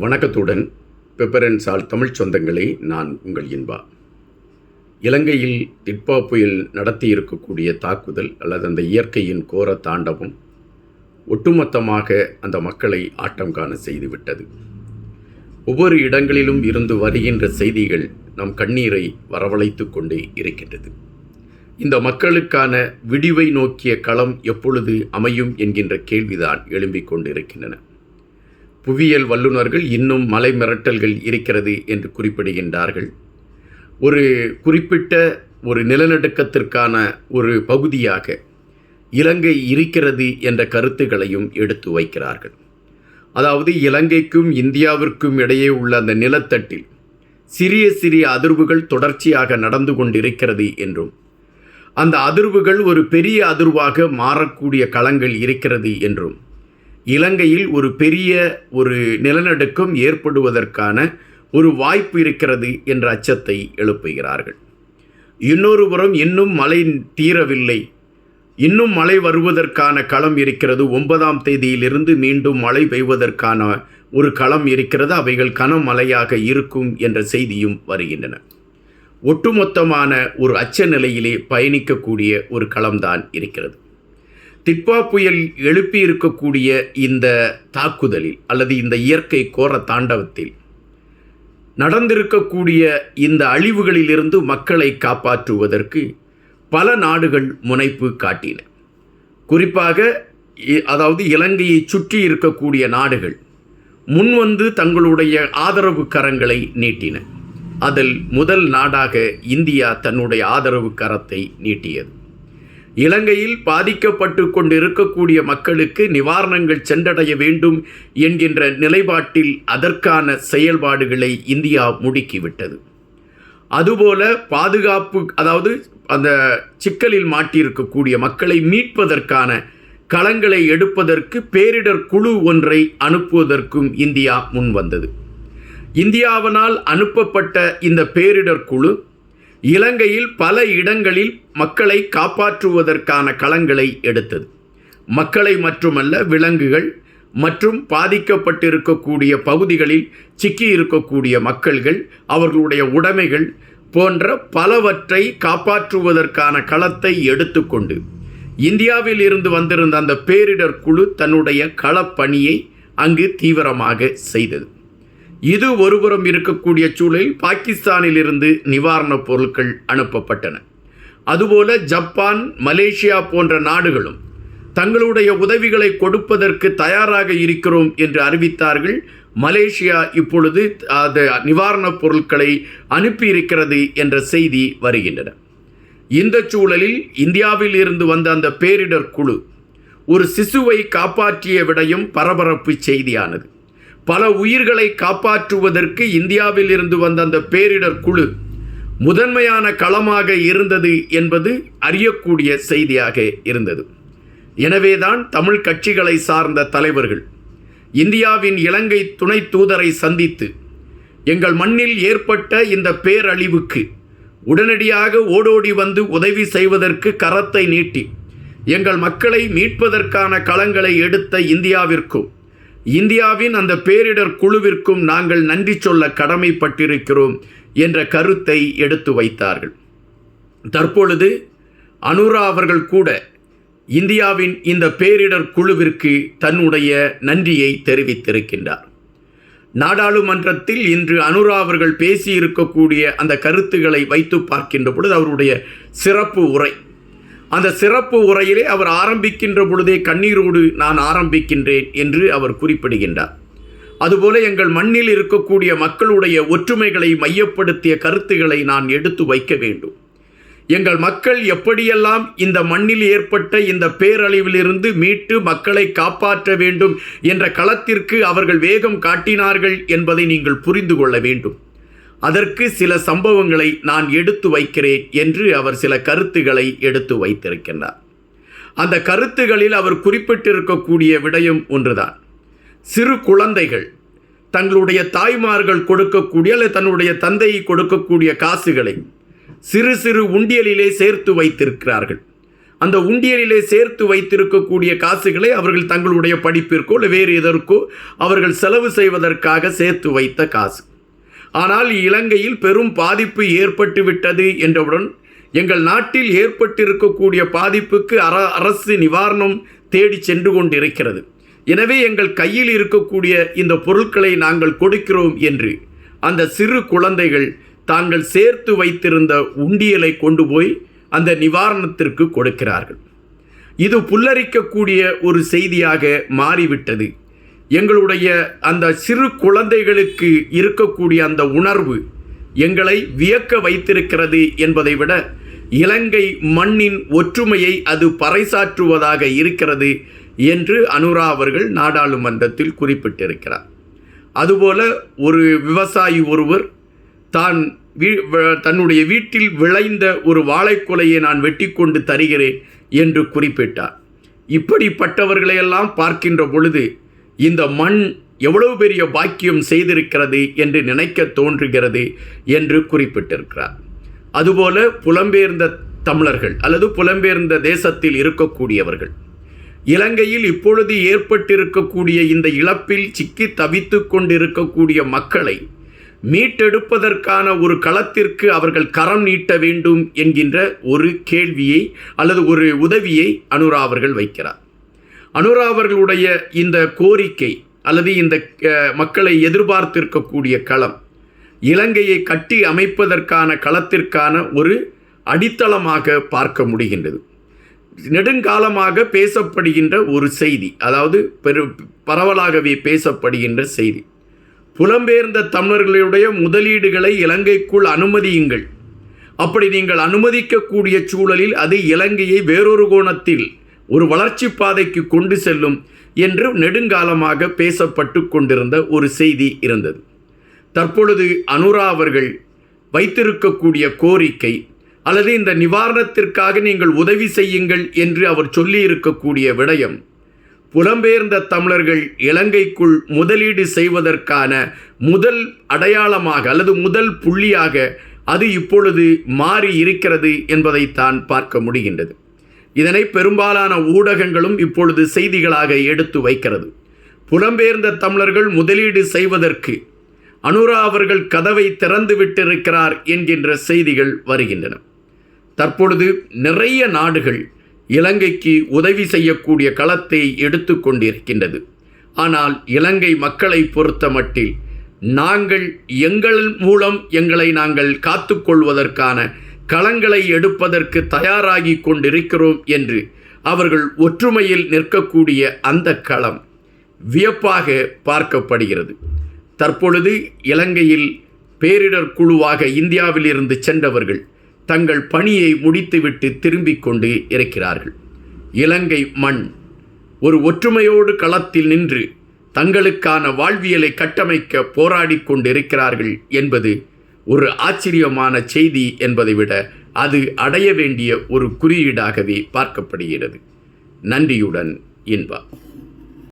வணக்கத்துடன் பெப்பரன்சால் தமிழ் சொந்தங்களே நான் உங்கள் இன்பா. இலங்கையில் திட்பா புயல் நடத்தி இருக்கக்கூடிய தாக்குதல் அல்லது அந்த இயற்கையின் கோர தாண்டவம் ஒட்டுமொத்தமாக அந்த மக்களை ஆட்டம் காண செய்துவிட்டது. ஒவ்வொரு இடங்களிலும் இருந்து வருகின்ற செய்திகள் நம் கண்ணீரை வரவழைத்து கொண்டே இருக்கின்றது. இந்த மக்களுக்கான விடிவை நோக்கிய களம் எப்பொழுது அமையும் என்கின்ற கேள்விதான் எழும்பிக் கொண்டிருக்கின்றன. புவியியல் வல்லுநர்கள் இன்னும் மலை மிரட்டல்கள் இருக்கிறது என்று குறிப்பிடுகின்றார்கள். ஒரு குறிப்பிட்ட ஒரு நிலநடுக்கத்திற்கான ஒரு பகுதியாக இலங்கை இருக்கிறது என்ற கருத்துக்களையும் எடுத்து வைக்கிறார்கள். அதாவது இலங்கைக்கும் இந்தியாவிற்கும் இடையே உள்ள அந்த நிலத்தட்டில் சிறிய சிறிய அதிர்வுகள் தொடர்ச்சியாக நடந்து கொண்டிருக்கிறது என்றும் அந்த அதிர்வுகள் ஒரு பெரிய அதிர்வாக மாறக்கூடிய களங்கள் இருக்கிறது என்றும் இலங்கையில் ஒரு பெரிய ஒரு நிலநடுக்கம் ஏற்படுவதற்கான ஒரு வாய்ப்பு இருக்கிறது என்ற அச்சத்தை எழுப்புகிறார்கள். இன்னொரு புறம் இன்னும் மழை தீரவில்லை. இன்னும் மழை வருவதற்கான களம் இருக்கிறது. ஒன்பதாம் தேதியிலிருந்து மீண்டும் மழை பெய்வதற்கான ஒரு களம் இருக்கிறது. அவைகள் கனமழையாக இருக்கும் என்ற செய்தியும் வருகின்றன. ஒட்டுமொத்தமான ஒரு அச்ச நிலையிலே பயணிக்கக்கூடிய ஒரு களம்தான் இருக்கிறது. திட்பா புயல் எழுப்பி இருக்கக்கூடிய இந்த தாக்குதலில் அல்லது இந்த இயற்கை கோர தாண்டவத்தில் நடந்திருக்கக்கூடிய இந்த அழிவுகளிலிருந்து மக்களை காப்பாற்றுவதற்கு பல நாடுகள் முனைப்பு காட்டின. குறிப்பாக அதாவது இலங்கையை சுற்றி இருக்கக்கூடிய நாடுகள் முன்வந்து தங்களுடைய ஆதரவு கரங்களை நீட்டின. அதில் முதல் நாடாக இந்தியா தன்னுடைய ஆதரவு கரத்தை நீட்டியது. இலங்கையில் பாதிக்கப்பட்டு கொண்டிருக்கக்கூடிய மக்களுக்கு நிவாரணங்கள் சென்றடைய வேண்டும் என்கின்ற நிலைப்பாட்டில் அதற்கான செயல்பாடுகளை இந்தியா முடுக்கிவிட்டது. அதுபோல பாதுகாப்பு அதாவது அந்த சிக்கலில் மாட்டியிருக்கக்கூடிய மக்களை மீட்பதற்கான களங்களை எடுப்பதற்கு பேரிடர் குழு ஒன்றை அனுப்புவதற்கும் இந்தியா முன்வந்தது. இந்தியாவினால் அனுப்பப்பட்ட இந்த பேரிடர் குழு இலங்கையில் பல இடங்களில் மக்களை காப்பாற்றுவதற்கான களங்களை எடுத்தது. மக்களை மட்டுமல்ல விலங்குகள் மற்றும் பாதிக்கப்பட்டிருக்கக்கூடிய பகுதிகளில் சிக்கி இருக்கக்கூடிய மக்கள்கள் அவர்களுடைய உடைமைகள் போன்ற பலவற்றை காப்பாற்றுவதற்கான களத்தை எடுத்துக்கொண்டு இந்தியாவில் இருந்து வந்திருந்த அந்த பேரிடர் குழு தன்னுடைய களப்பணியை அங்கு தீவிரமாக செய்தது. இது ஒருபுறம் இருக்கக்கூடிய சூழலில் பாகிஸ்தானில் இருந்து நிவாரணப் பொருட்கள் அனுப்பப்பட்டன. அதுபோல ஜப்பான் மலேசியா போன்ற நாடுகளும் தங்களுடைய உதவிகளை கொடுப்பதற்கு தயாராக இருக்கிறோம் என்று அறிவித்தார்கள். மலேசியா இப்பொழுது அது நிவாரணப் பொருட்களை அனுப்பியிருக்கிறது என்ற செய்தி வருகின்றன. இந்த சூழலில் இந்தியாவில் இருந்து வந்த அந்த பேரிடர் குழு ஒரு சிசுவை காப்பாற்றிய விடயம் பரபரப்பு செய்தியானது. பல உயிர்களை காப்பாற்றுவதற்கு இந்தியாவில் இருந்து வந்த அந்த பேரிடர் குழு முதன்மையான களமாக இருந்தது என்பது அறியக்கூடிய செய்தியாக இருந்தது. எனவேதான் தமிழ் கட்சிகளை சார்ந்த தலைவர்கள் இந்தியாவின் இலங்கை துணை தூதரை சந்தித்து எங்கள் மண்ணில் ஏற்பட்ட இந்த பேரழிவுக்கு உடனடியாக ஓடோடி வந்து உதவி செய்வதற்கு கரத்தை நீட்டி எங்கள் மக்களை மீட்பதற்கான களங்களை எடுத்த இந்தியாவிற்கும் இந்தியாவின் அந்த பேரிடர் குழுவிற்கும் நாங்கள் நன்றி சொல்ல கடமைப்பட்டிருக்கிறோம் என்ற கருத்தை எடுத்து வைத்தார்கள். தற்பொழுது அனுரா அவர்கள் கூட இந்தியாவின் இந்த பேரிடர் குழுவிற்கு தன்னுடைய நன்றியை தெரிவித்திருக்கின்றார். நாடாளுமன்றத்தில் இன்று அனுரா அவர்கள் பேசியிருக்கக்கூடிய அந்த கருத்துக்களை வைத்து பார்க்கின்ற பொழுது அவருடைய சிறப்பு உரை அந்த சிறப்பு உரையிலே அவர் ஆரம்பிக்கின்ற பொழுதே கண்ணீரோடு நான் ஆரம்பிக்கின்றேன் என்று அவர் குறிப்பிடுகின்றார். அதுபோல எங்கள் மண்ணில் இருக்கக்கூடிய மக்களுடைய ஒற்றுமைகளை மையப்படுத்திய கருத்துக்களை நான் எடுத்து வைக்க வேண்டும். எங்கள் மக்கள் எப்படியெல்லாம் இந்த மண்ணில் ஏற்பட்ட இந்த பேரழிவிலிருந்து மீட்டு மக்களை காப்பாற்ற வேண்டும் என்ற களத்திற்கு அவர்கள் வேகம் காட்டினார்கள் என்பதை நீங்கள் புரிந்து கொள்ள வேண்டும். அதற்கு சில சம்பவங்களை நான் எடுத்து வைக்கிறேன் என்று அவர் சில கருத்துக்களை எடுத்து வைத்திருக்கின்றார். அந்த கருத்துகளில் அவர் குறிப்பிட்டிருக்கக்கூடிய விடயம் ஒன்றுதான். சிறு குழந்தைகள் தங்களுடைய தாய்மார்கள் கொடுக்கக்கூடிய அல்லது தன்னுடைய தந்தை கொடுக்கக்கூடிய காசுகளை சிறு சிறு உண்டியலிலே சேர்த்து வைத்திருக்கிறார்கள். அந்த உண்டியலிலே சேர்த்து வைத்திருக்கக்கூடிய காசுகளை அவர்கள் தங்களுடைய படிப்பிற்கோ இல்லை வேறு எதற்கோ அவர்கள் செலவு செய்வதற்காக சேர்த்து வைத்த காசு. ஆனால் இலங்கையில் பெரும் பாதிப்பு ஏற்பட்டுவிட்டது என்றவுடன் எங்கள் நாட்டில் ஏற்பட்டிருக்கக்கூடிய பாதிப்புக்கு அர அரசு நிவாரணம் தேடி சென்று கொண்டிருக்கிறது. எனவே எங்கள் கையில் இருக்கக்கூடிய இந்த பொருட்களை நாங்கள் கொடுக்கிறோம் என்று அந்த சிறு குழந்தைகள் தாங்கள் சேர்த்து வைத்திருந்த உண்டியலை கொண்டு போய் அந்த நிவாரணத்திற்கு கொடுக்கிறார்கள். இது புல்லரிக்கக்கூடிய ஒரு செய்தியாக மாறிவிட்டது. எங்களுடைய அந்த சிறு குழந்தைகளுக்கு இருக்கக்கூடிய அந்த உணர்வு எங்களை வியக்க வைத்திருக்கிறது என்பதை விட இலங்கை மண்ணின் ஒற்றுமையை அது பறைசாற்றுவதாக இருக்கிறது என்று அனுரா அவர்கள் நாடாளுமன்றத்தில் குறிப்பிட்டிருக்கிறார். அதுபோல ஒரு விவசாயி ஒருவர் தான் வீ- தன்னுடைய வீட்டில் விளைந்த ஒரு வாழைக்குலையை நான் வெட்டி கொண்டு தருகிறேன் என்று குறிப்பிட்டார். இப்படிப்பட்டவர்களையெல்லாம் பார்க்கின்ற பொழுது இந்த மண் எவ்வளவு பெரிய பாக்கியம் செய்திருக்கிறது என்று நினைக்க தோன்றுகிறது என்று குறிப்பிட்டிருக்கிறார். அதுபோல புலம்பெயர்ந்த தமிழர்கள் அல்லது புலம்பெயர்ந்த தேசத்தில் இருக்கக்கூடியவர்கள். இலங்கையில் இப்பொழுது ஏற்பட்டிருக்கக்கூடிய இந்த இழப்பில் சிக்கி தவித்து கொண்டிருக்கக்கூடிய மக்களை மீட்டெடுப்பதற்கான ஒரு களத்திற்கு அவர்கள் கரம் நீட்ட வேண்டும் என்கின்ற ஒரு கேள்வியை அல்லது ஒரு உதவியை அனுரா அவர்கள் வைக்கிறார். அனுரா அவர்களுடைய இந்த கோரிக்கை அல்லது இந்த மக்களை எதிர்பார்த்திருக்கக்கூடிய களம் இலங்கையை கட்டி அமைப்பதற்கான களத்திற்கான ஒரு அடித்தளமாக பார்க்க முடிகின்றது. நெடுங்காலமாக பேசப்படுகின்ற ஒரு செய்தி அதாவது பெரு பரவலாகவே பேசப்படுகின்ற செய்தி. புலம்பெயர்ந்த தமிழர்களுடைய முதலீடுகளை இலங்கைக்குள் அனுமதியுங்கள். அப்படி நீங்கள் அனுமதிக்கக்கூடிய சூழலில் அது இலங்கையை வேறொரு கோணத்தில் ஒரு வளர்ச்சி பாதைக்கு கொண்டு செல்லும் என்று நெடுங்காலமாக பேசப்பட்டு கொண்டிருந்த ஒரு செய்தி இருந்தது. தற்பொழுது அனுரா அவர்கள் வைத்திருக்கக்கூடிய கோரிக்கை அல்லது இந்த நிவாரணத்திற்காக நீங்கள் உதவி செய்யுங்கள் என்று அவர் சொல்லியிருக்கக்கூடிய விடயம் புலம்பெயர்ந்த தமிழர்கள் இலங்கைக்குள் முதலீடு செய்வதற்கான முதல் அடையாளமாக அல்லது முதல் புள்ளியாக அது இப்பொழுது மாறி இருக்கிறது என்பதைத்தான் பார்க்க முடிகின்றது. இதனை பெரும்பாலான ஊடகங்களும் இப்பொழுது செய்திகளாக எடுத்து வைக்கிறது. புலம்பெயர்ந்த தமிழர்கள் முதலீடு செய்வதற்கு அனுரா அவர்கள் கதவை திறந்து விட்டிருக்கிறார் என்கின்ற செய்திகள் வருகின்றன. தற்பொழுது நிறைய நாடுகள் இலங்கைக்கு உதவி செய்யக்கூடிய களத்தை எடுத்து கொண்டிருக்கின்றது. ஆனால் இலங்கை மக்களை பொறுத்த மட்டில் நாங்கள் எங்கள் மூலம் எங்களை நாங்கள் காத்துக்கொள்வதற்கான களங்களை எடுப்பதற்கு தயாராகி கொண்டிருக்கிறோம் என்று அவர்கள் ஒற்றுமையில் நிற்கக்கூடிய அந்த களம் வியப்பாக பார்க்கப்படுகிறது. தற்பொழுது இலங்கையில் பேரிடர் குழுவாக இந்தியாவிலிருந்து சென்றவர்கள் தங்கள் பணியை முடித்துவிட்டு திரும்பிக் கொண்டு இருக்கிறார்கள். இலங்கை மண் ஒரு ஒற்றுமையோடு களத்தில் நின்று தங்களுக்கான வாழ்வியலை கட்டமைக்க போராடி கொண்டிருக்கிறார்கள் என்பது ஒரு ஆச்சரியமான செய்தி என்பதை விட அது அடைய வேண்டிய ஒரு குறியீடாகவே பார்க்கப்படுகிறது. நன்றியுடன் இன்பா